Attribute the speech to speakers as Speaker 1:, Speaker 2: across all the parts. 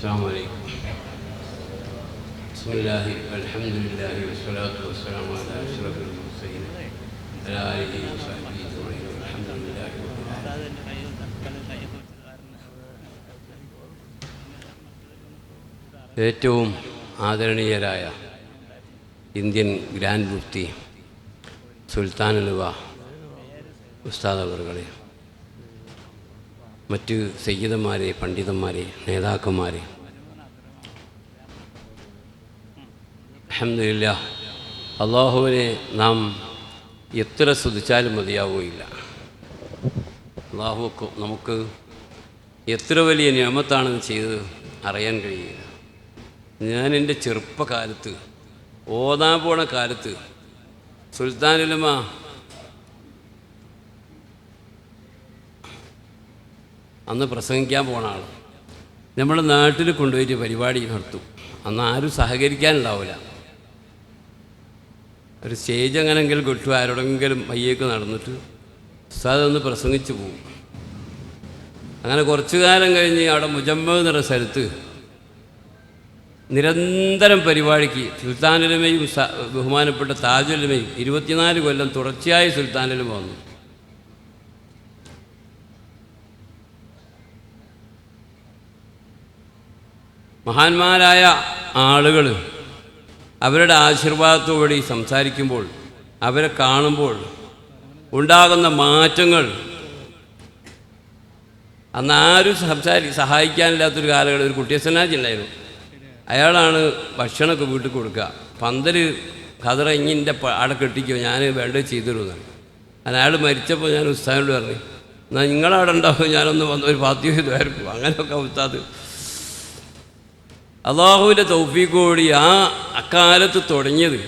Speaker 1: السلام عليكم بسم الله والحمد لله والصلاة والسلام على أشرف المرسلين على آله وصحبه أجمعين والحمد لله رب العالمين ഏറ്റവും ആദരണീയരായ Indian grand Mufti സുൽത്താൻ അലുവ ഉസ്താദ് അവറുകളെ മറ്റ് സയ്യിദന്മാരെ പണ്ഡിതന്മാരെ നേതാക്കന്മാരെ. അഹമ്മദില്ല അള്ളാഹുവിനെ നാം എത്ര സ്തുതിച്ചാലും മതിയാവുകയില്ല. അള്ളാഹു നമുക്ക് എത്ര വലിയ നിയമത്താണെന്ന് ചെയ്ത് അറിയാൻ കഴിയില്ല ഞാൻ എന്റെ ചെറുപ്പകാലത്ത് ഓതാൻ പോണ കാലത്ത് സുൽത്താനുലമ അന്ന് പ്രസംഗിക്കാൻ പോണ ആൾ നമ്മുടെ നാട്ടിൽ കൊണ്ടുപോയിട്ട് പരിപാടി നടത്തും. അന്ന് ആരും സഹകരിക്കാനുണ്ടാവില്ല ഒരു സ്റ്റേജ് അങ്ങനെങ്കിലും കിട്ടും ആരോടെങ്കിലും വയ്യേക്ക് നടന്നിട്ട് ഉസ്താദ് പ്രസംഗിച്ചു പോകും അങ്ങനെ കുറച്ചു കാലം കഴിഞ്ഞ് അവിടെ മുജമ്മ എന്ന സ്ഥലത്ത് നിരന്തരം പരിപാടിക്ക് സുൽത്താനുലമയും ബഹുമാനപ്പെട്ട താജുലമയും ഇരുപത്തിനാല് കൊല്ലം തുടർച്ചയായി സുൽത്താനിലും വന്നു. മഹാന്മാരായ ആളുകൾ അവരുടെ ആശീർവാദത്തോടെ സംസാരിക്കുമ്പോൾ അവരെ കാണുമ്പോൾ ഉണ്ടാകുന്ന മാറ്റങ്ങൾ അന്ന് ആരും സംസാരി സഹായിക്കാനില്ലാത്തൊരു കാലഘട്ടം ഒരു കുട്ടിയസനാജ് ഉണ്ടായിരുന്നു. അയാളാണ് ഭക്ഷണമൊക്കെ വീട്ടിൽ കൊടുക്കുക. പന്തൽ കതറ ഇങ്ങിന്റെ അവിടെ കെട്ടിക്കോ ഞാൻ വേണ്ട ചെയ്തിരുന്നു അങ്ങനെ അയാൾ മരിച്ചപ്പോൾ ഞാൻ ഉസ്താദിനോട് പറഞ്ഞു എന്നാൽ നിങ്ങളവിടെ ഉണ്ടാവും ഞാനൊന്ന് വന്ന ഒരു പാത്യം ഇതായിരിക്കും അങ്ങനെയൊക്കെ ഉസ്താദ് അള്ളാഹുവിന്റെ തൗഫീഖോടി ആ അക്കാലത്ത് തുടങ്ങിയത്.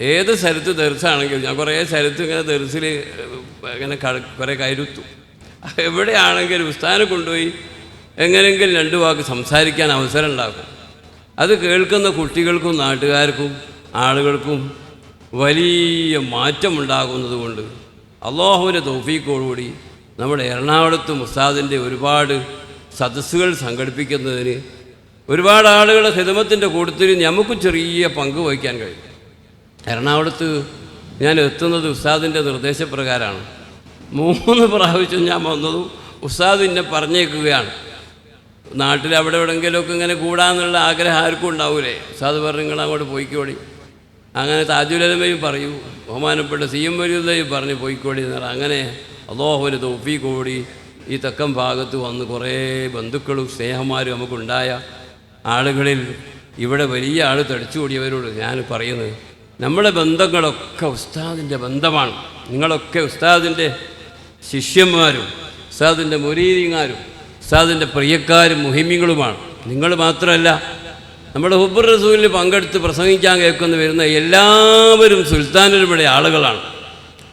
Speaker 1: ഏത് സ്ഥലത്ത് ദർസാണെങ്കിലും ഞാൻ കുറേ സ്ഥലത്ത് ഇങ്ങനെ ദർസിൽ ഇങ്ങനെ കുറേ കരുത്തു എവിടെയാണെങ്കിലും ഉസ്താനെ കൊണ്ടുപോയി എങ്ങനെയെങ്കിലും രണ്ട് വാക്ക് സംസാരിക്കാൻ അവസരം ഉണ്ടാക്കും. അത് കേൾക്കുന്ന കുട്ടികൾക്കും നാട്ടുകാർക്കും ആളുകൾക്കും വലിയ മാറ്റമുണ്ടാകുന്നത് കൊണ്ട് അള്ളാഹുവിന്റെ തോഫീക്കോടുകൂടി നമ്മുടെ എറണാകുളത്തും ഉസ്താദിന്റെ ഒരുപാട് സദസ്സുകൾ സംഘടിപ്പിക്കുന്നതിന് ഒരുപാട് ആളുകളുടെ ഹിതമത്തിന്റെ കൂട്ടത്തിൽ നമുക്ക് ചെറിയ പങ്ക് വഹിക്കാൻ കഴിയും. എറണാകുളത്ത് ഞാൻ എത്തുന്നത് ഉസ്താദിന്റെ നിർദ്ദേശപ്രകാരമാണ്. മൂന്ന് പ്രാവശ്യം ഞാൻ വന്നതും ഉസ്താദ് എന്നെ പറഞ്ഞേക്കുകയാണ്. നാട്ടിൽ അവിടെ എവിടെയെങ്കിലുമൊക്കെ ഇങ്ങനെ കൂടാന്നുള്ള ആഗ്രഹം ആർക്കും ഉണ്ടാവൂലേ? ഉസ്താദ് പറഞ്ഞു നിങ്ങൾ അങ്ങോട്ട് പോയിക്കോടി അങ്ങനെ താജുലമയും പറയൂ ബഹുമാനപ്പെട്ട സി എം വരൂതയും പറഞ്ഞ് പോയിക്കോടി എന്ന് പറഞ്ഞാൽ അങ്ങനെ അള്ളാഹുവിന് തോപ്പി കൂടി ഈ തെക്കൻ ഭാഗത്ത് വന്ന് കുറേ ബന്ധുക്കളും സ്നേഹന്മാരും നമുക്കുണ്ടായ ആളുകളിൽ ഇവിടെ വലിയ ആൾ തടിച്ചുകൂടിയവരോട് ഞാൻ പറയുന്നത് നമ്മുടെ ബന്ധങ്ങളൊക്കെ ഉസ്താദിന്റെ ബന്ധമാണ്. നിങ്ങളൊക്കെ ഉസ്താദിന്റെ ശിഷ്യന്മാരും ഉസ്താദിന്റെ മുരീരിങ്ങാരും ഉസ്താദിന്റെ പ്രിയക്കാരും മുഹിമ്യങ്ങളുമാണ് നിങ്ങൾ മാത്രമല്ല നമ്മുടെ ഹുബർ റസൂലിൽ പങ്കെടുത്ത് പ്രസംഗിക്കാൻ കേൾക്കുന്ന വരുന്ന എല്ലാവരും സുൽത്താനുകളുടെ ആളുകളാണ്.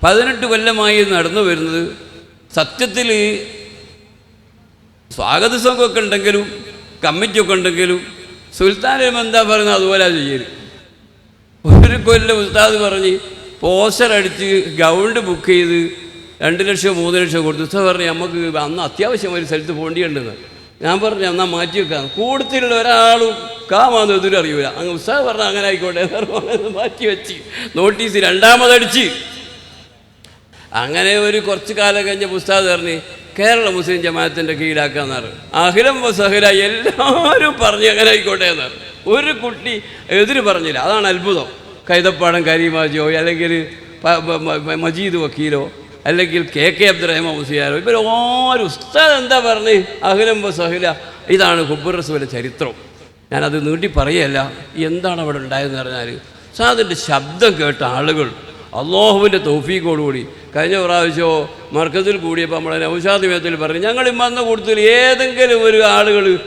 Speaker 1: പതിനെട്ട് കൊല്ലമായി നടന്നു വരുന്നത് സത്യത്തിൽ സ്വാഗത സംഘമൊക്കെ ഉണ്ടെങ്കിലും കമ്മിറ്റിയൊക്കെ ഉണ്ടെങ്കിലും സുൽത്താനും എന്താ പറയുന്നത് അതുപോലെ ചെയ്യൽ. ഒരു കൊല്ലം ഉസ്താദ് പറഞ്ഞ് പോസ്റ്റർ അടിച്ച് ഗൗണ്ട് ബുക്ക് ചെയ്ത് രണ്ട് ലക്ഷം മൂന്ന് ലക്ഷം കൊടുത്തു. ഉസ്താദ് പറഞ്ഞു നമുക്ക് അന്ന് അത്യാവശ്യം ഒരു സ്ഥലത്ത് പോകേണ്ടിയുണ്ടെന്ന്. ഞാൻ പറഞ്ഞു എന്നാൽ മാറ്റി വെക്കാം. കൂടുതലുള്ള ഒരാളും കാമാന്ന് എതിരും അറിയൂല. അങ്ങ് ഉസ്താദ് പറഞ്ഞാൽ അങ്ങനെ ആയിക്കോട്ടെ മാറ്റി വെച്ച്. നോട്ടീസ് രണ്ടാമതടിച്ച്. അങ്ങനെ ഒരു കുറച്ച് കാലം കഴിഞ്ഞ ഉസ്താദ് പറഞ്ഞ് കേരള മുസ്ലിം ജമാഅത്തിന്റെ കീഴാക്കാന്ന് പറഞ്ഞു അഖിലം വസഹില എല്ലാവരും പറഞ്ഞ് അങ്ങനെ ആയിക്കോട്ടെ എന്ന് ഒരു കുട്ടി എതിര് പറഞ്ഞില്ല. അതാണ് അത്ഭുതം. കൈതപ്പാടം കരീമാജിയോ അല്ലെങ്കിൽ മജീദ് വക്കീലോ അല്ലെങ്കിൽ കെ കെ അബ്ദുറഹ്മാൻ മുസിയാരോ ഇവർ ഓരോ ഉസ്താദ് എന്താ പറഞ്ഞ്? അഖിലം വസഹില ഇതാണ് ഹുബുർ റസൂലിന്റെ ചരിത്രം. ഞാനത് നീട്ടി പറയല്ല. എന്താണ് അവിടെ ഉണ്ടായതെന്ന് പറഞ്ഞാൽ ഉസ്താദിന്റെ ശബ്ദം കേട്ട ആളുകൾ അള്ളാഹുവിന്റെ തോഫീക്കോടുകൂടി കഴിഞ്ഞ പ്രാവശ്യമോ മർക്കത്തിൽ കൂടിയപ്പോൾ നമ്മളെ നൗഷാദ് വേദത്തിൽ പറഞ്ഞു ഞങ്ങൾ വന്ന കൂട്ടത്തിൽ ഏതെങ്കിലും ഒരു ആളുകൾ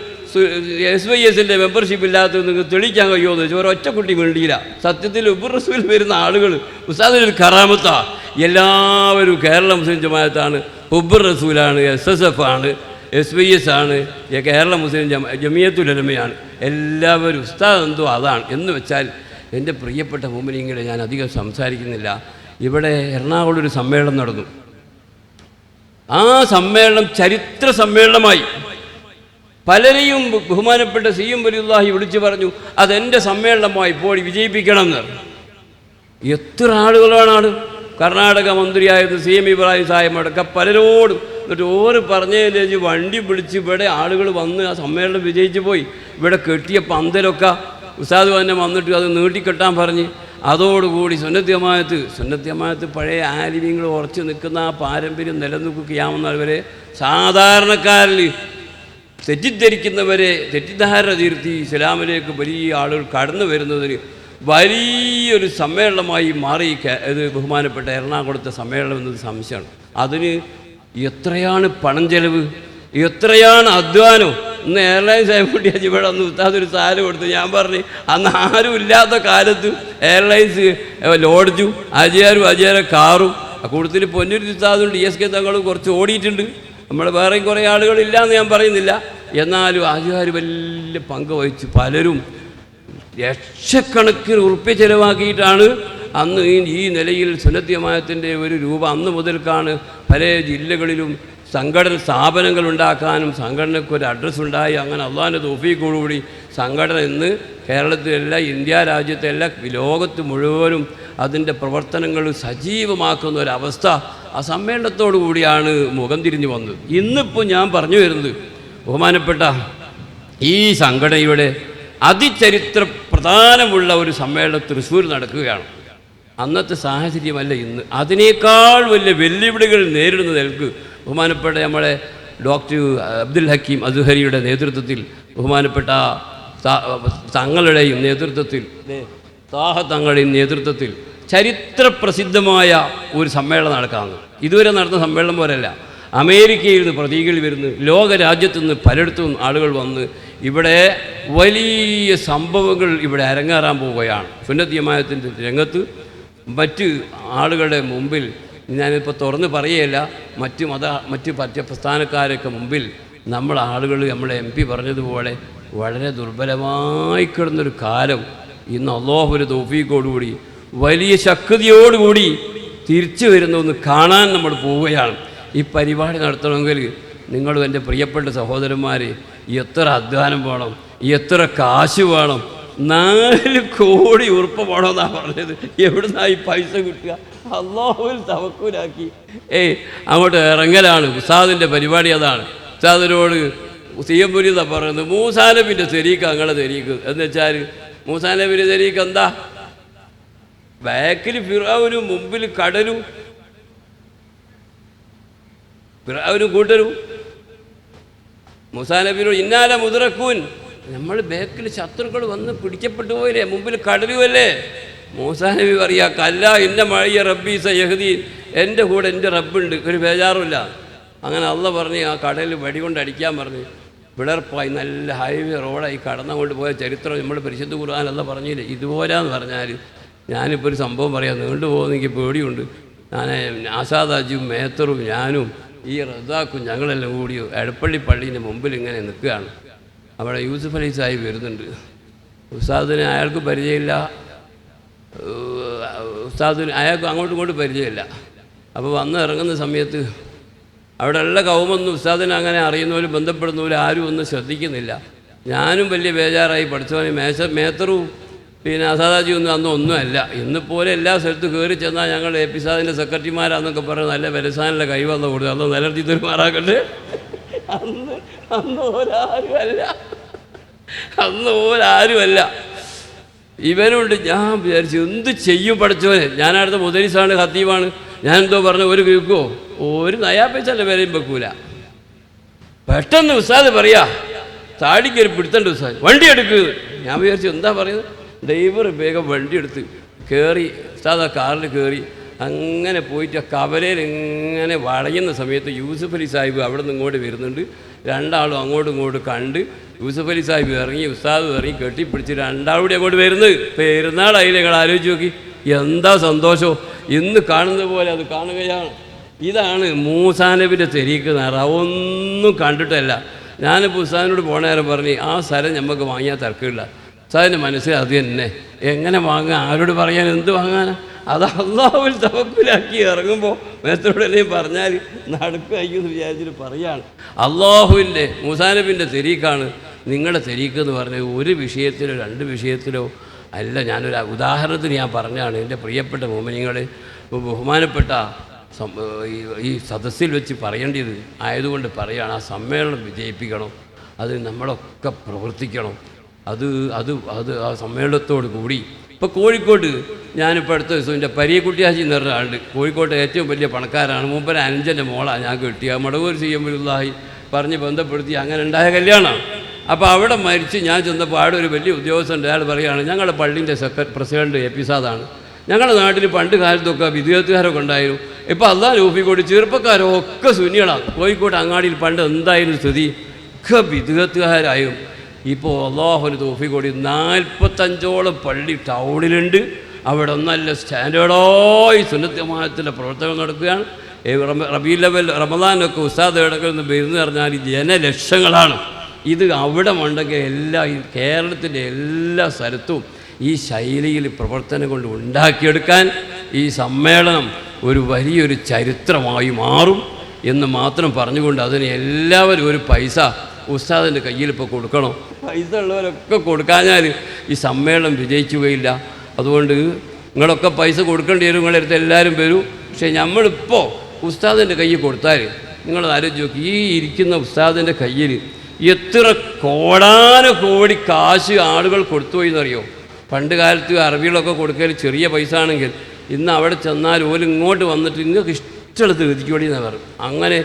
Speaker 1: എസ് വൈ എസിന്റെ മെമ്പർഷിപ്പ് ഇല്ലാത്തത് നിങ്ങൾക്ക് തെളിയിക്കാൻ കഴിയുമോ? എന്ന് ചോദിച്ചു. ഒരൊറ്റ കുട്ടി വേണ്ടിയില്ല. സത്യത്തിൽ ഉപ്രസുവിൽ വരുന്ന ആളുകൾ ഉസ്താദിനൊരു കറാമത്താ. എല്ലാവരും കേരള മുസ്ലിം ജമാഅത്താണ്. ഉബുർ റസൂലാണ് എസ് എസ് എഫ് ആണ് എസ് വൈ എസ് ആണ് കേരള മുസ്ലിം ജമ ജമിയത്തുലമയാണ് എല്ലാവരും ഉസ്താദ് എന്തോ അതാണ്. എന്ന് വെച്ചാൽ എന്റെ പ്രിയപ്പെട്ട മുമ്പിനിങ്ങളെ ഞാൻ അധികം സംസാരിക്കുന്നില്ല. ഇവിടെ എറണാകുളം ഒരു സമ്മേളനം നടന്നു. ആ സമ്മേളനം ചരിത്ര സമ്മേളനമായി. പലരെയും ബഹുമാനപ്പെട്ട സി എം വലിയുല്ലാഹി വിളിച്ചു പറഞ്ഞു അതെന്റെ സമ്മേളനമായി പോയി വിജയിപ്പിക്കണമെന്ന്. എത്ര ആളുകളാണ് കർണാടക മന്ത്രിയായത് സി എം ഇബ്രാഹിം സാഹിബ് അടക്കം പലരോടും. എന്നിട്ട് ഓര് പറഞ്ഞതിന് വണ്ടി പിടിച്ച് ഇവിടെ ആളുകൾ വന്ന് ആ സമ്മേളനം വിജയിച്ചു പോയി. ഇവിടെ കെട്ടിയ പന്തലൊക്കെ ഉസ്താദ് തന്നെ വന്നിട്ട് അത് നീട്ടിക്കെട്ടാൻ പറഞ്ഞ് അതോടുകൂടി സുന്നത്യമായത്ത് സുന്നത്യമായത്ത് പഴയ ആലിമ്യങ്ങൾ ഉറച്ചു നിൽക്കുന്ന ആ പാരമ്പര്യം നിലനിൽക്കുകയാവുന്നവരെ സാധാരണക്കാരിൽ തെറ്റിദ്ധരിക്കുന്നവരെ തെറ്റിദ്ധാരണ തീർത്തി ഇസ്ലാമിലേക്ക് വലിയ ആളുകൾ കടന്നു വരുന്നതിന് വലിയൊരു സമ്മേളനമായി മാറി ഇത് ബഹുമാനപ്പെട്ട എറണാകുളത്തെ സമ്മേളനം എന്നത് സംശയമാണ്. അതിന് എത്രയാണ് പണം ചെലവ് എത്രയാണ് അധ്വാനം? ഇന്ന് എയർലൈൻസ് ആയിക്കോട്ടെ ഇവിടെ അന്ന് ഉത്താതൊരു ഒരു സാല കൊടുത്തു. ഞാൻ പറഞ്ഞു അന്ന് ആരും ഇല്ലാത്ത കാലത്ത് എയർലൈൻസ് ലോഡ്ജും അജയാരും അജയാരെ കാറും ആ കൂട്ടത്തിൽ പൊന്നൂരി ഉത്താതുണ്ട് ഡി എസ് കെ തങ്ങളും കുറച്ച് ഓടിയിട്ടുണ്ട്. നമ്മൾ വേറെയും കുറേ ആളുകളില്ല എന്ന് ഞാൻ പറയുന്നില്ല. എന്നാലും ആചാര്യ വലിയ പങ്ക് വഹിച്ചു. പലരും ലക്ഷക്കണക്കിന് ഉറുപ്പ്യ ചിലവാക്കിയിട്ടാണ് അന്ന് ഈ നിലയിൽ സുനദ്ധ്യമായത്തിന്റെ ഒരു രൂപ അന്ന് മുതൽക്കാണ് പല ജില്ലകളിലും സംഘടന സ്ഥാപനങ്ങൾ ഉണ്ടാക്കാനും സംഘടനയ്ക്ക് ഒരു അഡ്രസ്സ് ഉണ്ടായി. അങ്ങനെ അള്ളാഹിന്റെ തോഫീക്കോടുകൂടി സംഘടന ഇന്ന് കേരളത്തിലല്ല ഇന്ത്യ രാജ്യത്തല്ല ലോകത്ത് മുഴുവനും അതിന്റെ പ്രവർത്തനങ്ങൾ സജീവമാക്കുന്ന ഒരവസ്ഥ ആ സമ്മേളനത്തോടു കൂടിയാണ് മുഖം തിരിഞ്ഞു വന്നത്. ഇന്നിപ്പോൾ ഞാൻ പറഞ്ഞു വരുന്നത് ബഹുമാനപ്പെട്ട ഈ സംഘടനയുടെ അതിചരിത്ര പ്രധാനമുള്ള ഒരു സമ്മേളനം തൃശ്ശൂർ നടക്കുകയാണ്. അന്നത്തെ സാഹചര്യമല്ല ഇന്ന്. അതിനേക്കാൾ വലിയ വെല്ലുവിളികൾ നേരിടുന്ന നിലയ്ക്ക് ബഹുമാനപ്പെട്ട നമ്മളെ ഡോക്ടർ അബ്ദുൽ ഹക്കീം അസുഹരിയുടെ നേതൃത്വത്തിൽ ബഹുമാനപ്പെട്ട തങ്ങളുടെയും നേതൃത്വത്തിൽ താഹ തങ്ങളുടെയും നേതൃത്വത്തിൽ ചരിത്രപ്രസിദ്ധമായ ഒരു സമ്മേളനം നടക്കാമെന്ന് ഇതുവരെ നടന്ന സമ്മേളനം പോലെയല്ല. അമേരിക്കയിൽ നിന്ന് പ്രതീകൾ വരുന്നു. ലോക രാജ്യത്തു നിന്ന് പലയിടത്തും ആളുകൾ വന്ന് ഇവിടെ വലിയ സംഭവങ്ങൾ ഇവിടെ അരങ്ങേറാൻ പോവുകയാണ്. സുന്നത്തിയമായത്തിന്റെ രംഗത്ത് മറ്റ് ആളുകളുടെ മുമ്പിൽ ഞാനിപ്പോൾ തുറന്ന് പറയുകയില്ല മറ്റ് മത മറ്റ് പറ്റ പ്രസ്ഥാനക്കാരൊക്കെ മുമ്പിൽ നമ്മൾ ആളുകൾ നമ്മളെ എം പി പറഞ്ഞതുപോലെ വളരെ ദുർബലമായി കിടന്നൊരു കാലം. ഇന്ന് അള്ളാഹു ഒരു തോഫീക്കോടുകൂടി വലിയ ശക്തിയോടുകൂടി തിരിച്ചു വരുന്നൊന്ന് കാണാൻ നമ്മൾ പോവുകയാണ്. ഈ പരിപാടി നടത്തണമെങ്കിൽ നിങ്ങളും എന്റെ പ്രിയപ്പെട്ട സഹോദരന്മാർ എത്ര അധ്വാനം വേണം എത്ര കാശ് വേണം നാല് കോടി ഉറുപ്പ വേണമെന്നാണ് പറഞ്ഞത്. എവിടുന്നാ ഈ പൈസ കിട്ടുക? അള്ളാഹുവിൽ തവക്കൂലാക്കി. ഏയ് അങ്ങോട്ട് ഇറങ്ങലാണ്. ഉസാദിന്റെ പരിപാടി അതാണ്. ഉസാദിനോട് സിയമ്പുരി എന്നാ പറയുന്നത് മൂസാനബിന്റെ തെരീക്ക് അങ്ങനെ തെരീക്ക്. എന്ന് വെച്ചാൽ മൂസാനബിന്റെ തെരീക്ക് എന്താ? ബാക്കിൽ ഫിറാവിനും മുമ്പിൽ കടലും. ഫിറാവിനും കൂട്ടരും. മുസാനബിനോട് ഇന്നാല മുതിറക്കൂൻ നമ്മൾ ബേക്കിൽ ശത്രുക്കൾ വന്ന് പിടിക്കപ്പെട്ടു പോയില്ലേ? മുമ്പിൽ കടലുമല്ലേ മൂസാനബി പറയാ കല്ല ഇന്ന മഴയ റബ്ബി സയഹദീൻ എന്റെ കൂടെ എന്റെ റബ്ബുണ്ട് ഒരു ബേജാറുമില്ല. അങ്ങനെ അള്ള പറഞ്ഞ് ആ കടലിൽ വെടികൊണ്ട് അടിക്കാൻ പറഞ്ഞ് വിളർപ്പായി നല്ല ഹൈവേ റോഡായി കടന്നുകൊണ്ട് പോയ ചരിത്രം നമ്മൾ പരിശുദ്ധ ഖുർആാനല്ല പറഞ്ഞില്ലേ? ഇതുപോലെയാന്ന് പറഞ്ഞാൽ ഞാനിപ്പോൾ ഒരു സംഭവം പറയാം നീണ്ടു പോകുന്ന എനിക്ക് പേടിയുണ്ട്. ഞാൻ ആസാദാജിയും മേത്തറും ഞാനും ഈ റദ്ദാക്കും ഞങ്ങളെല്ലാം കൂടി എടപ്പള്ളി പള്ളീന്റെ മുമ്പിൽ ഇങ്ങനെ നിൽക്കുകയാണ്. അവിടെ യൂസുഫ് അലി സാഹിബ് വരുന്നുണ്ട്. ഉസ്താദിന് അയാൾക്ക് പരിചയമില്ല. ഉസ്താദിന് അയാൾക്ക് അങ്ങോട്ടും ഇങ്ങോട്ടും പരിചയമില്ല. അപ്പോൾ വന്ന് ഇറങ്ങുന്ന സമയത്ത് അവിടെ ഉള്ള കൗമൊന്നും ഉസ്താദിനെ അങ്ങനെ അറിയുന്നവരും ബന്ധപ്പെടുന്നവരും ആരും ഒന്നും ശ്രദ്ധിക്കുന്നില്ല. ഞാനും വലിയ ബേജാറായി പഠിച്ചവനെ മേശ മേത്തറും പിന്നെ അസാദാജി ഒന്നും അന്ന് ഒന്നുമല്ല. ഇന്നിപ്പോലെ എല്ലാ സ്ഥലത്തും കയറി ചെന്നാൽ ഞങ്ങൾ എ പി സാദിന്റെ സെക്രട്ടറിമാരാന്നൊക്കെ പറഞ്ഞ് നല്ല വിലസാനുള്ള കൈവന്ന കൊടുത്തു. അന്ന് നിലർത്തി തരുമാറാക്കട്ടെ അന്ന് അന്ന് ഒരാരുമല്ല. അന്ന് ഒരാരുമല്ല ഇവനുണ്ട് ഞാൻ വിചാരിച്ചു എന്ത് ചെയ്യും പഠിച്ചവനെ ഞാനടുത്ത മുദരീസാണ് ഹത്തീവാണ് ഞാൻ എന്തോ പറഞ്ഞു ഒരു കേൾക്കുമോ ഒരു നയാ പൈസ വെക്കൂല. പെട്ടെന്ന് ഉസ്താദ് പറയാ താടിക്കൊരു പിടുത്തണ്ട് ഉസ്താദ്. വണ്ടി എടുക്ക്. ഞാൻ വിചാരിച്ചു എന്താ പറയുന്നത്? ഡ്രൈവർ വേഗം വണ്ടി എടുത്ത് കയറി ഉസ്താദ് ആ കാറിൽ കയറി അങ്ങനെ പോയിട്ട് ആ കവലയിൽ ഇങ്ങനെ വളയുന്ന സമയത്ത് യൂസുഫ് അലി സാഹിബ് അവിടെ നിന്ന് ഇങ്ങോട്ട് വരുന്നുണ്ട്. രണ്ടാളും അങ്ങോട്ടും ഇങ്ങോട്ട് കണ്ട് യൂസുഫ് അലി സാഹിബ് ഇറങ്ങി ഉസ്താദ് ഇറങ്ങി കെട്ടിപ്പിടിച്ച് രണ്ടാളും കൂടി അങ്ങോട്ട് വരുന്നത്. പെരുന്നാളായി ഞങ്ങൾ ആലോചിച്ച് നോക്കി. എന്താ സന്തോഷം. ഇന്ന് കാണുന്ന പോലെ അത് കാണുകയാണ്. ഇതാണ് മൂസാനബിന്റെ തെരീക്ക് നേറ ഒന്നും കണ്ടിട്ടല്ല. ഞാനിപ്പോൾ ഉസ്താദിനോട് പോണ നേരം പറഞ്ഞ് ആ സ്ഥലം നമുക്ക് വാങ്ങിയാൽ തിരക്കില്ല ഉസ്താദിന്റെ മനസ്സിൽ അത് തന്നെ. എങ്ങനെ വാങ്ങാൻ ആരോട് പറയാൻ എന്ത് വാങ്ങാനാ? അത് അള്ളാഹുവിൽ തവക്കിലാക്കി ഇറങ്ങുമ്പോൾ മേത്തോടെ പറഞ്ഞാൽ നടക്കുമെന്ന് വിചാരിച്ചിട്ട് പറയാണ്. അള്ളാഹുവിന്റെ മുസാനബിന്റെ തെരീക്കാണ് നിങ്ങളുടെ തെരീക്ക് എന്ന് പറഞ്ഞ ഒരു വിഷയത്തിലോ രണ്ട് വിഷയത്തിലോ അല്ല ഞാനൊരു ഉദാഹരണത്തിന് ഞാൻ പറഞ്ഞാണ് എന്റെ പ്രിയപ്പെട്ട മോമിനിങ്ങൾ ബഹുമാനപ്പെട്ട ഈ സദസ്സിൽ വെച്ച് പറയേണ്ടത് ആയതുകൊണ്ട് പറയുകയാണ് ആ സമ്മേളനം വിജയിപ്പിക്കണം അത് നമ്മളൊക്കെ പ്രവർത്തിക്കണം. അത് അത് അത് ആ സമ്മേളനത്തോട് കൂടി. ഇപ്പോൾ കോഴിക്കോട്ട് ഞാനിപ്പോൾ അടുത്ത ദിവസം എന്റെ പരിയക്കുട്ടിയാശി എന്ന് പറഞ്ഞ ആളുണ്ട്. കോഴിക്കോട്ടെ ഏറ്റവും വലിയ പണക്കാരാണ്. മൂപ്പര അഞ്ചന്റെ മോളാണ്. ഞാൻ കിട്ടിയ മടവൂർ സി പറഞ്ഞ് ബന്ധപ്പെടുത്തി അങ്ങനെ ഉണ്ടായ കല്യാണമാണ്. അപ്പോൾ അവിടെ മരിച്ച് ഞാൻ ചെന്നപ്പോൾ അവിടെ ഒരു വലിയ ഉദ്യോഗസ്ഥൻ അയാൾ പറയുകയാണ് ഞങ്ങളുടെ പള്ളിന്റെ സെക്ര പ്രസിഡന്റ് എപ്പിസാദാണ് ഞങ്ങളുടെ നാട്ടിൽ പണ്ട് കാലത്തൊക്കെ വിദ്യാർത്ഥികാരൊക്കെ ഉണ്ടായിരുന്നു. ഇപ്പോൾ അല്ലാ രൂപിക്കോട് ചെറുപ്പക്കാരൊക്കെ സുന്നികളാണ് കോഴിക്കോട് അങ്ങാടിയിൽ പണ്ട് എന്തായിരുന്നു സ്ഥിതി? ഒക്കെ വിദ്യാർത്ഥികാരായും ഇപ്പോൾ അള്ളാഹുന് തോഫിക്കോടി നാൽപ്പത്തഞ്ചോളം പള്ളി ടൗണിലുണ്ട്. അവിടെ നല്ല സ്റ്റാൻഡേർഡായി സുന്നത്യമാനത്തിന്റെ പ്രവർത്തനം നടക്കുകയാണ്. റബി ലെവൽ റമദാനൊക്കെ ഉസ്താദ് കിടക്കുന്ന വരുന്ന പറഞ്ഞാൽ ജനലക്ഷങ്ങളാണ്. ഇത് അവിടെ ഉണ്ടെങ്കിൽ എല്ലാ കേരളത്തിന്റെ എല്ലാ സ്ഥലത്തും ഈ ശൈലിയിൽ പ്രവർത്തനം കൊണ്ട് ഉണ്ടാക്കിയെടുക്കാൻ ഈ സമ്മേളനം ഒരു വലിയൊരു ചരിത്രമായി മാറും എന്ന് മാത്രം പറഞ്ഞുകൊണ്ട് അതിന് എല്ലാവരും ഒരു പൈസ ഉസ്താദിന്റെ കയ്യിൽ ഇപ്പോൾ കൊടുക്കണം. പൈസ ഉള്ളവരൊക്കെ കൊടുക്കാഞ്ഞാൽ ഈ സമ്മേളനം വിജയിക്കുകയില്ല. അതുകൊണ്ട് നിങ്ങളൊക്കെ പൈസ കൊടുക്കേണ്ടി വരും നിങ്ങളുടെ അടുത്ത് എല്ലാവരും വരും. പക്ഷേ നമ്മളിപ്പോൾ ഉസ്താദിന്റെ കയ്യിൽ കൊടുത്താൽ നിങ്ങളത് ആലോചിച്ച് നോക്കി ഈ ഇരിക്കുന്ന ഉസ്താദിന്റെ കയ്യിൽ എത്ര കോടാന കോടി കാശ് ആളുകൾ കൊടുത്തുപോയി എന്നറിയോ? പണ്ട് കാലത്ത് അറബികളൊക്കെ കൊടുക്കൽ ചെറിയ പൈസ ആണെങ്കിൽ ഇന്ന് അവിടെ ചെന്നാൽ ഓൽ ഇങ്ങോട്ട് വന്നിട്ട് നിങ്ങൾക്ക് ഇഷ്ടമുള്ളത് എഴുതിക്കോടി എന്നാണ് പറയും. അങ്ങനെ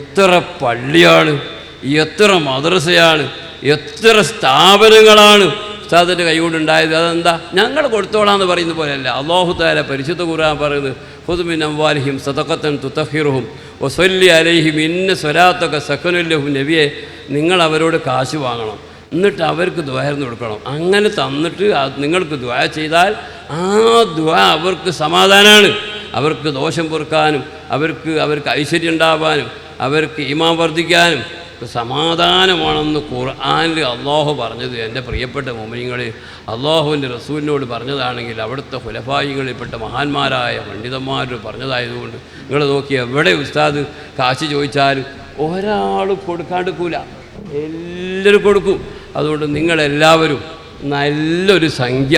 Speaker 1: എത്ര പള്ളിയാണ് എത്ര മദ്രസയാണ് എത്ര സ്ഥാപനങ്ങളാണ് ഉസ്താദിന്റെ കൈകൊണ്ടുണ്ടായത്. അതെന്താ? ഞങ്ങൾ കൊടുത്തോളാന്ന് പറയുന്ന പോലെയല്ല. അള്ളാഹു താല പരിശുദ്ധ ഖുർആൻ പറയുന്നത് ഹുദുമിൻ അംവാലിഹിം സതക്കത്തൻ തുത്തഹിറുഹും ഒസൊല്ലി അലൈഹിം ഇന്ന സ്വരാത്തൊക്കെ സഖനുല്ലഹും നബിയെ. നിങ്ങൾ അവരോട് കാശ് വാങ്ങണം. എന്നിട്ട് അവർക്ക് ദ്വാരം കൊടുക്കണം. അങ്ങനെ തന്നിട്ട് നിങ്ങൾക്ക് ദ്വാ ചെയ്താൽ ആ ദ്വാ അവർക്ക് സമാധാനമാണ് അവർക്ക് ദോഷം പൊറുക്കാനും അവർക്ക് അവർക്ക് ഐശ്വര്യം ഉണ്ടാവാനും അവർക്ക് ഇമാം വർദ്ധിക്കാനും സമാധാനമാണെന്ന് ഖുർആനിൽ അള്ളാഹു പറഞ്ഞത്. എന്റെ പ്രിയപ്പെട്ട മോമിനിങ്ങളിൽ അള്ളാഹുവിന്റെ റസൂലിനോട് പറഞ്ഞതാണെങ്കിൽ അവിടുത്തെ ഹുലഫായികളിൽപ്പെട്ട മഹാന്മാരായ പണ്ഡിതന്മാരോട് പറഞ്ഞതായതുകൊണ്ട് നിങ്ങൾ നോക്കി എവിടെ ഉസ്താദ് കാശ് ചോദിച്ചാലും ഒരാൾ കൊടുക്കാണ്ടിക്കൂല എല്ലാവരും കൊടുക്കും. അതുകൊണ്ട് നിങ്ങളെല്ലാവരും നല്ലൊരു സംഖ്യ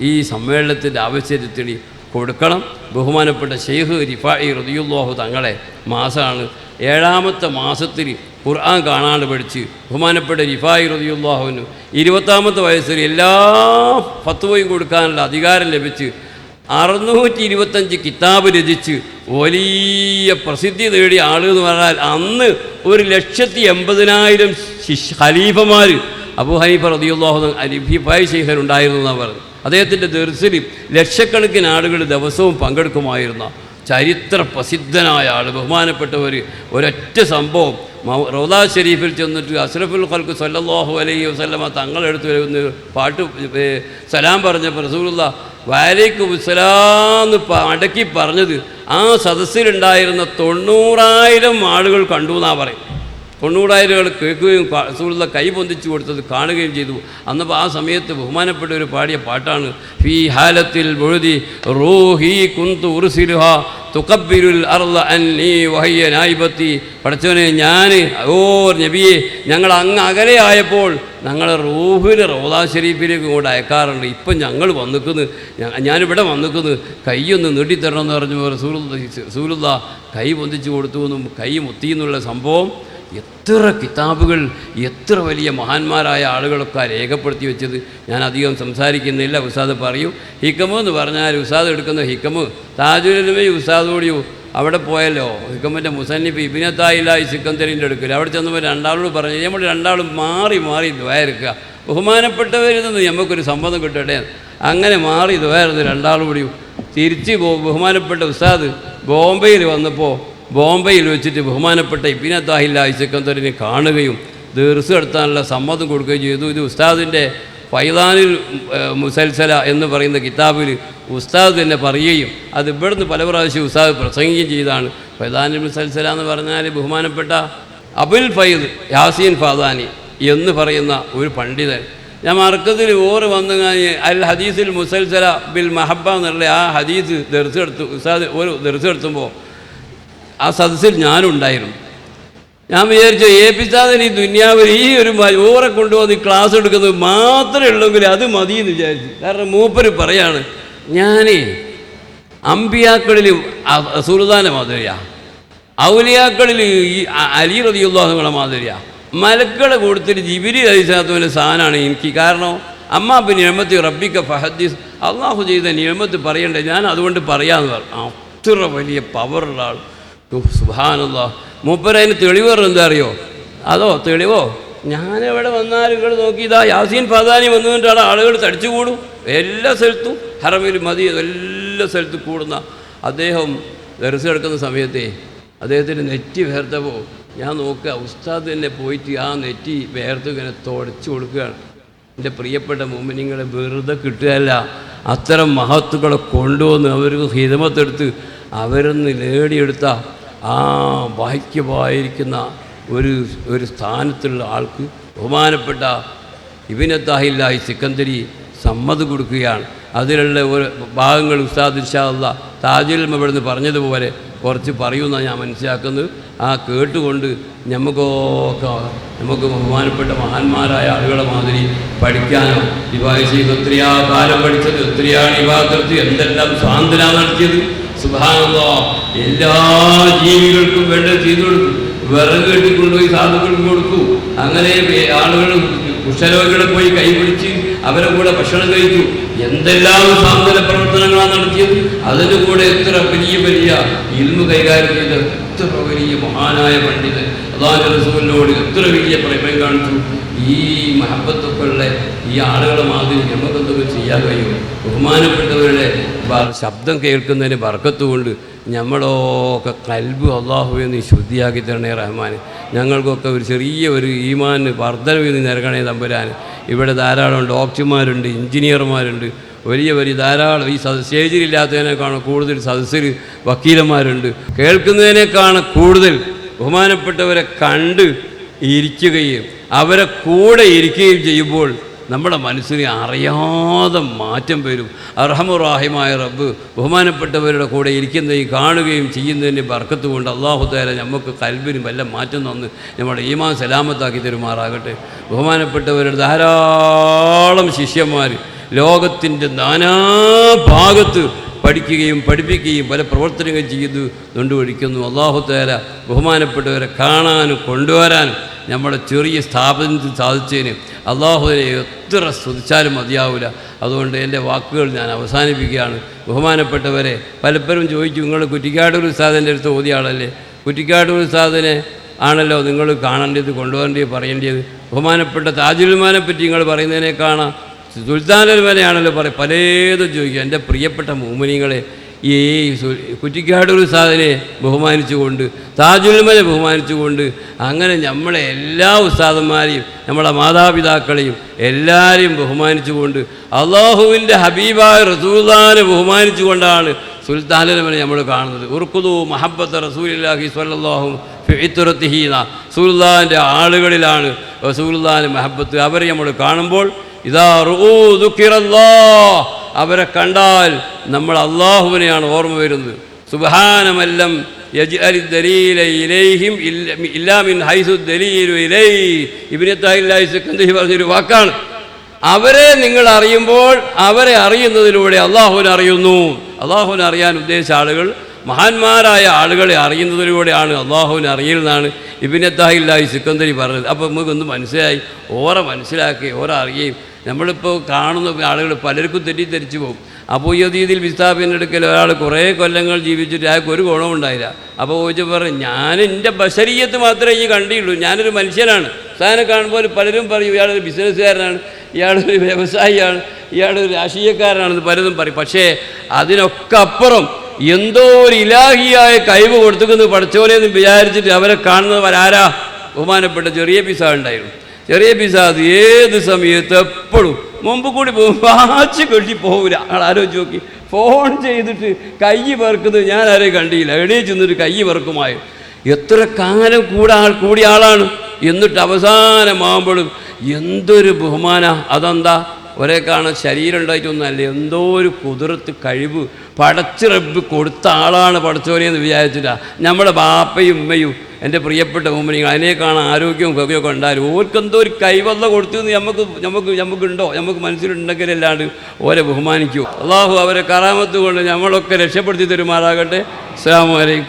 Speaker 1: ഈ സമ്മേളനത്തിന്റെ ആവശ്യത്തിന് കൊടുക്കണം. ബഹുമാനപ്പെട്ട ഷെയ്ഖ് റിഫായി റതിയുല്ലാഹു തങ്ങളെ മാസമാണ് ഏഴാമത്തെ മാസത്തിൽ ഖുർആൻ കാണാണ്ട് പഠിച്ച് ബഹുമാനപ്പെട്ട റിഫായി റതിയുല്ലാഹുവിന് ഇരുപത്താമത്തെ വയസ്സിൽ എല്ലാ ഫത്വയും കൊടുക്കാനുള്ള അധികാരം ലഭിച്ച് അറുന്നൂറ്റി ഇരുപത്തഞ്ച് കിതാബ് രചിച്ച് വലിയ പ്രസിദ്ധി നേടിയ ആൾ എന്ന് പറഞ്ഞാൽ അന്ന് ഒരു ലക്ഷത്തി എൺപതിനായിരം ഖലീഫമാർ അബു ഹനീഫ റതിയുള്ളാഹു അലിഫിഫായി ശേഖർ ഉണ്ടായിരുന്നു എന്നാണ് പറഞ്ഞത്. അദ്ദേഹത്തിന്റെ ദർസിൽ ലക്ഷക്കണക്കിന് ആളുകൾ ദിവസവും പങ്കെടുക്കുമായിരുന്ന ചരിത്ര പ്രസിദ്ധനായ ആൾ ഒരു ഒരൊറ്റ സംഭവം. റൗദാ ഷെരീഫിൽ ചെന്നിട്ട് അസ്രഫുൽ ഖൽക്ക് സല്ലാഹു അലൈഹി വസ്ലമ തങ്ങളെടുത്ത് വരുന്ന പാട്ട് സലാം പറഞ്ഞപ്പോൾ റസൂലുള്ള വാലേക്കും സലാന്ന് അടക്കി പറഞ്ഞത് ആ സദസ്സിലുണ്ടായിരുന്ന തൊണ്ണൂറായിരം ആളുകൾ കണ്ടു എന്നാ പറയും. തൊണ്ണൂറായിരം ആൾ കേൾക്കുകയും റസൂലുള്ള കൈ പൊന്തിച്ചു കൊടുത്തത് കാണുകയും ചെയ്തു. അന്നപ്പോൾ ആ സമയത്ത് ബഹുമാനപ്പെട്ട ഒരു പാടിയ പാട്ടാണ് ഫീ ഹാലത്തിൽ മുഴുതി റൂഹി കുന്തു ഉറുസിലുഹ തുക്കബിരുൽ അർള അന്നീ വഹയ്യ നായിബത്തി. പഠിച്ചവനെ ഞാൻ ഓ നബിയെ ഞങ്ങൾ അങ്ങ് അകലെയായപ്പോൾ ഞങ്ങൾ റൂഹിന് റോദാ ഷരീഫിലേക്ക് കൂടെ അയക്കാറുണ്ട്. ഇപ്പം ഞങ്ങൾ വന്നിക്കുന്നു. ഞാനിവിടെ വന്നിക്കുന്നു. കൈയൊന്ന് നീട്ടിത്തരണം എന്ന് പറഞ്ഞു റസൂലുള്ള റസൂലുള്ള കൈ പൊന്തിച്ചു കൊടുത്തു എന്നും കൈ മുത്തി എന്നുള്ള സംഭവം എത്ര കിതാബുകൾ എത്ര വലിയ മഹാന്മാരായ ആളുകളൊക്കെ രേഖപ്പെടുത്തി വെച്ചത്. ഞാൻ അധികം സംസാരിക്കുന്നില്ല. ഉസാദ് പറയും ഹിക്കമു എന്ന് പറഞ്ഞാൽ ഉസാദ് എടുക്കുന്ന ഹിക്കമു. താജുലിനുമേ ഉസ്താദോടിയോ അവിടെ പോയല്ലോ ഹിക്കമിന്റെ മുസന്നിഫ് ഇബിനത്തായില്ലായി സിക്കന്തരിന്റെ അടുക്കൽ. അവിടെ ചെന്നപ്പോൾ രണ്ടാളോട് പറഞ്ഞു നമ്മൾ രണ്ടാളും മാറി മാറി ദ്വയർക്കുക ബഹുമാനപ്പെട്ടവരിൽ നിന്ന് നമുക്കൊരു സമ്മതം കിട്ടട്ടെ. അങ്ങനെ മാറി ദ്വയർന്ന് രണ്ടാളും കൂടി തിരിച്ച് ബഹു- ബഹുമാനപ്പെട്ട ഉസ്താദ് ബോംബെയിൽ വന്നപ്പോൾ ബോംബെയിൽ വെച്ചിട്ട് ബഹുമാനപ്പെട്ട ഇബിന താഹില്ല സിക്കന്തരിനെ കാണുകയും ദീർസ് നടത്താനുള്ള സമ്മതം കൊടുക്കുകയും ചെയ്തു. ഇത് ഉസ്താദിന്റെ ഫൈലാനിൽ ഏഹ്, മുസൽസല എന്ന് പറയുന്ന കിതാബിൽ ഉസ്താദ് തന്നെ പറയുകയും അത് ഇവിടുന്ന് പല പ്രാവശ്യം ഉസ്താദ് പ്രസംഗിക്കുകയും ചെയ്താണ് ഫൈദാനിൽ മുസൽസല എന്ന് പറഞ്ഞാൽ ബഹുമാനപ്പെട്ട അബുൽ ഫൈദ് യാസീൻ ഫാദാനി എന്ന് പറയുന്ന ഒരു പണ്ഡിതൻ. ഞാൻ മറക്കത്തിൽ ഓറ് വന്നു അൽ ഹദീസിൽ മുസൽസല ബിൽ മഹബ എന്നുള്ള ആ ഹദീസ് ദർശെടുത്തു ഉസ്താദ് ഒരു ദർശെടുത്തുമ്പോൾ ആ സദസ്സിൽ ഞാനുണ്ടായിരുന്നു. ഞാൻ വിചാരിച്ചു എ തന്നെ ഈ ദുന്യാവിൽ ഈ ഒരു ഓറെ കൊണ്ടുവന്ന് ക്ലാസ് എടുക്കുന്നത് മാത്രമേ ഉള്ളെങ്കിൽ അത് മതി എന്ന് വിചാരിച്ചു. കാരണം മൂപ്പര് പറയാണ് ഞാനേ അമ്പിയാക്കളിൽ സുൽത്താന മാതിരിയാ ഔലിയാക്കളിൽ ഈ അലി റതിയുള്ളാഹുങ്ങളെ മാതിരിയാ മലക്കളെ കൊടുത്തിട്ട് ജിബിരി അലിസാത്തുവിന്റെ സാധനമാണ് എനിക്ക് കാരണം അമ്മ അപ്പം നിയമത്തി റബ്ബിക്ക ഫഹദീസ് അള്ളാഹു ചെയ്ത നിയമത്ത് പറയണ്ടേ ഞാൻ അതുകൊണ്ട് പറയാമെന്ന് പറഞ്ഞു. അത്ര വലിയ പവറുള്ള ആൾ. സുഹാനുള്ള മൂപ്പരതിന് തെളിവ് എന്താ അറിയോ? അതോ തെളിവോ? ഞാനെവിടെ വന്നാലും ഇവിടെ നോക്കി ഇതാ യാസീൻ പ്രാധാന്യം വന്നുകൊണ്ടാണ് ആളുകൾ തടിച്ചു കൂടും. എല്ലാ സ്ഥലത്തും ഹറമിൽ മതി എല്ലാ സ്ഥലത്തും കൂടുന്ന അദ്ദേഹം ദർശനം എടുക്കുന്ന സമയത്തെ അദ്ദേഹത്തിന്റെ നെറ്റി വേർത്തപ്പോൾ ഞാൻ നോക്കുക ഉസ്താദ് തന്നെ പോയിട്ട് ആ നെറ്റി വേർത്ത് ഇങ്ങനെ തുടച്ചു കൊടുക്കുകയാണ്. എന്റെ പ്രിയപ്പെട്ട മോമിനിങ്ങളെ വെറുതെ കിട്ടുകയല്ല അത്തരം മഹത്തുക്കളെ കൊണ്ടുവന്ന് അവർക്ക് ഹിതമത്തെടുത്ത് അവരൊന്ന് നേടിയെടുത്ത ആ വാക്യമായിരിക്കുന്ന ഒരു ഒരു സ്ഥാനത്തുള്ള ആൾക്ക് ബഹുമാനപ്പെട്ട ഇബിനത്താഹില്ലായി സിക്കന്ദരി സമ്മതം കൊടുക്കുകയാണ്. അതിലുള്ള ഒരു ഭാഗങ്ങൾ ഉസ്താദ് ഇൻഷാല്ല താജുൽ ഇവിടുന്ന് പറഞ്ഞതുപോലെ കുറച്ച് പറയുമെന്നാണ് ഞാൻ മനസ്സിലാക്കുന്നത്. ആ കേട്ടുകൊണ്ട് നമുക്കൊക്കെ നമുക്ക് ബഹുമാനപ്പെട്ട മഹാന്മാരായ ആളുകളെ മാതിരി പഠിക്കാനോ ഇവായിസി എത്രയാ കാലം പഠിച്ചത് ഒത്തിരിയാണ് ഇവാക്കത്ത് എന്തെല്ലാം സാന്ത്വന നടത്തിയത്. സുഭാനല്ലോ എല്ലാ ജീവികൾക്കും വേണ്ട ചെയ്തു കൊടുക്കും. വിറക് കെട്ടിക്കൊണ്ടുപോയി സാധുക്കൾക്ക് കൊടുക്കൂ. അങ്ങനെ ആളുകൾ കുഷ്ഠരോഗികളെ പോയി കൈപിടിച്ച് അവരെ കൂടെ ഭക്ഷണം കഴിച്ചു. എന്തെല്ലാം സാന്ത്വന പ്രവർത്തനങ്ങളാണ് നടത്തിയത്? അതിന്റെ കൂടെ എത്ര വലിയ വലിയ ഇൽമു കൈകാര്യം ചെയ്ത എത്ര വലിയ മഹാനായ പണ്ഡിതൻ. അള്ളാഹു റസൂലിനോട് എത്ര വലിയ പ്രേമം കാണിച്ചു. ഈ മഹബത്തുക്കളുടെ ഈ ആളുകളെ മാതിരി നമുക്കെന്തൊക്കെ ചെയ്യാൻ കഴിയും? ബഹുമാനപ്പെട്ടവരുടെ ശബ്ദം കേൾക്കുന്നതിന് വർക്കത്തുകൊണ്ട് ഞമ്മളൊക്കെ കൽബ് അള്ളാഹുവെ നീ ശുദ്ധിയാക്കി തരണേ റഹ്മാൻ ഞങ്ങൾക്കൊക്കെ ഒരു ചെറിയ ഒരു ഈമാൻ വർധനവ് നിന്ന് നിരക്കണേ തമ്പുരാൻ ഇവിടെ ധാരാളം ഡോക്ടർമാരുണ്ട് എഞ്ചിനീയർമാരുണ്ട്. വലിയ വലിയ ധാരാളം ഈ സ്റ്റേജിലില്ലാത്തതിനേക്കാണ് കൂടുതൽ സദസ്സിൽ വക്കീലന്മാരുണ്ട്. കേൾക്കുന്നതിനേക്കാണ് കൂടുതൽ ബഹുമാനപ്പെട്ടവരെ കണ്ട് ഇരിക്കുകയും അവരെ കൂടെ ഇരിക്കുകയും ചെയ്യുമ്പോൾ നമ്മുടെ മനസ്സിന് അറിയാതെ മാറ്റം വരും. അർഹമുറാഹിമായ റബ്ബ് ബഹുമാനപ്പെട്ടവരുടെ കൂടെ ഇരിക്കുന്നതും കാണുകയും ചെയ്യുന്നതിന്റെ ബർക്കത്ത് കൊണ്ട് അള്ളാഹു തേല നമുക്ക് കൽബിനും വല്ല മാറ്റം തന്ന് നമ്മുടെ ഈമാൻ സലാമത്താക്കി തരുമാറാകട്ടെ. ബഹുമാനപ്പെട്ടവരുടെ ധാരാളം ശിഷ്യന്മാർ ലോകത്തിന്റെ നാനാഭാഗത്ത് പഠിക്കുകയും പഠിപ്പിക്കുകയും പല പ്രവർത്തനങ്ങൾ ചെയ്തു കൊണ്ടുപിടിക്കുന്നു അള്ളാഹു തേല ബഹുമാനപ്പെട്ടവരെ കാണാനും കൊണ്ടുവരാനും നമ്മുടെ ചെറിയ സ്ഥാപനത്തിൽ സാധിച്ചതിന് അള്ളാഹുവിനെ എത്ര സ്തുതിച്ചാലും മതിയാവില്ല അതുകൊണ്ട് എന്റെ വാക്കുകൾ ഞാൻ അവസാനിപ്പിക്കുകയാണ്. ബഹുമാനപ്പെട്ടവരെ പലപ്പോഴും ചോദിച്ചു നിങ്ങൾ കുറ്റിക്കാടൂർ ഉസ്താദിന്റെ അടുത്ത് ഓതിയ ആളല്ലേ? കുറ്റിക്കാടൂർ ഉസ്താദിനെ ആണല്ലോ നിങ്ങൾ കാണേണ്ടത് കൊണ്ടുവരേണ്ടത് പറയേണ്ടത്? ബഹുമാനപ്പെട്ട താജുൽമാനെ പറ്റി നിങ്ങൾ പറയുന്നതിനെ കാണാം. സുൽത്താനൽമനെയാണല്ലോ പറയും. പലതും ചോദിക്കും. എന്റെ പ്രിയപ്പെട്ട മൂമനിങ്ങളെ ഈ കുറ്റിക്കാടൂർ സാധനെ ബഹുമാനിച്ചുകൊണ്ട് താജുൽമനെ ബഹുമാനിച്ചുകൊണ്ട് അങ്ങനെ നമ്മളെ എല്ലാ ഉസ്താദന്മാരെയും നമ്മളെ മാതാപിതാക്കളെയും എല്ലാവരെയും ബഹുമാനിച്ചുകൊണ്ട് അള്ളാഹുവിന്റെ ഹബീബായ റസൂൽദാനെ ബഹുമാനിച്ചുകൊണ്ടാണ് സുൽത്താനലമനെ നമ്മൾ കാണുന്നത്. ഉർക്കുതു മഹബത്ത് റസൂലില്ലാഹി സ്വല്ലല്ലാഹു ഫിത്തുറത്തിഹീന സുൽത്താന്റെ ആളുകളിലാണ് റസൂൽദാൻ മഹബത്ത് അവരെ നമ്മൾ കാണുമ്പോൾ ഇതാ റൂ അവരെ കണ്ടാൽ നമ്മൾ അള്ളാഹുവിനെയാണ് ഓർമ്മ വരുന്നത്. സെക്കൻഡറി പറഞ്ഞൊരു വാക്കാണ്. അവരെ നിങ്ങൾ അറിയുമ്പോൾ അവരെ അറിയുന്നതിലൂടെ അള്ളാഹുവിനെ അറിയുന്നു. അള്ളാഹുവിനെ അറിയാൻ ഉദ്ദേശിച്ച ആളുകൾ മഹാന്മാരായ ആളുകളെ അറിയുന്നതിലൂടെയാണ് അള്ളാഹുവിനെ അറിയുന്നതാണ് ഇബിനെ സിക്കന്തരി പറഞ്ഞത്. അപ്പോൾ നമുക്കൊന്ന് മനസ്സിലായി ഓറെ മനസ്സിലാക്കി ഓറെ അറിയുകയും നമ്മളിപ്പോൾ കാണുന്ന ആളുകൾ പലർക്കും തെറ്റിദ്ധരിച്ചു പോകും. അപ്പോൾ ഈ വിസ്ഥാപിന്റെ അടുക്കൽ ഒരാൾ കുറേ കൊല്ലങ്ങൾ ജീവിച്ചിട്ട് അയാൾക്ക് ഒരു ഗുണവും ഉണ്ടായില്ല. അപ്പോൾ ചോദിച്ചു പറഞ്ഞു ഞാൻ എന്റെ ബശരീയത്ത് മാത്രമേ ഈ കണ്ടിയുള്ളൂ ഞാനൊരു മനുഷ്യനാണ്. സാധനം കാണുമ്പോൾ പലരും പറയും ഇയാളൊരു ബിസിനസ്സുകാരനാണ്. ഇയാളൊരു വ്യവസായിയാണ്. ഇയാളൊരു രാഷ്ട്രീയക്കാരനാണെന്ന് പലതും പറയും. പക്ഷേ അതിനൊക്കെ അപ്പുറം എന്തോ ഒരു ഇലാഹിയായ കഴിവ് കൊടുത്തുക്കുന്നത് പഠിച്ചോലെ എന്ന് വിചാരിച്ചിട്ട് അവരെ കാണുന്നവരാരാ? ബഹുമാനപ്പെട്ട ചെറിയ പിസ ഉണ്ടായിരുന്നു. ചെറിയ പിശാസ് ഏത് സമയത്ത് എപ്പോഴും മുമ്പ് കൂടി പോകും. വാച്ച് കെട്ടി പോകില്ല ഞങ്ങൾ ആലോചിച്ച് നോക്കി. ഫോൺ ചെയ്തിട്ട് കൈ പറക്കുന്നത് ഞാൻ ആരെയും കണ്ടില്ല. എണീ ചെന്നിട്ട് കൈ പറക്കുമായി എത്ര കാലം കൂടെ ആൾ കൂടിയ ആളാണ്. എന്നിട്ട് അവസാനമാകുമ്പോഴും എന്തൊരു ബഹുമാന. അതെന്താ? ഒരേ കാണാൻ ശരീരം ഉണ്ടായിട്ടൊന്നല്ല എന്തോ ഒരു കുതിർത്ത് കഴിവ് പടച്ച് റബ്ബ് കൊടുത്ത ആളാണ് പടച്ചോനെ എന്ന് വിചാരിച്ചിട്ടാ നമ്മുടെ ബാപ്പയും ഉമ്മയും എന്റെ പ്രിയപ്പെട്ട ഉമ്മനിങ്ങൾ അതിനെ കാണാൻ ആരോഗ്യവും കവിയൊക്കെ ഉണ്ടായാലും ഓർക്ക് എന്തോ ഒരു കൈവല്ല കൊടുത്തു എന്ന് നമുക്ക് നമുക്ക് നമുക്കുണ്ടോ? നമുക്ക് മനസ്സിലുണ്ടെങ്കിലല്ലാണ്ട് ഓരെ ബഹുമാനിക്കൂ. അള്ളാഹു അവരെ കറാമത്ത് കൊണ്ട് നമ്മളൊക്കെ രക്ഷപ്പെടുത്തി തരുമാറാകട്ടെ. അസ്സാം വലൈക്കും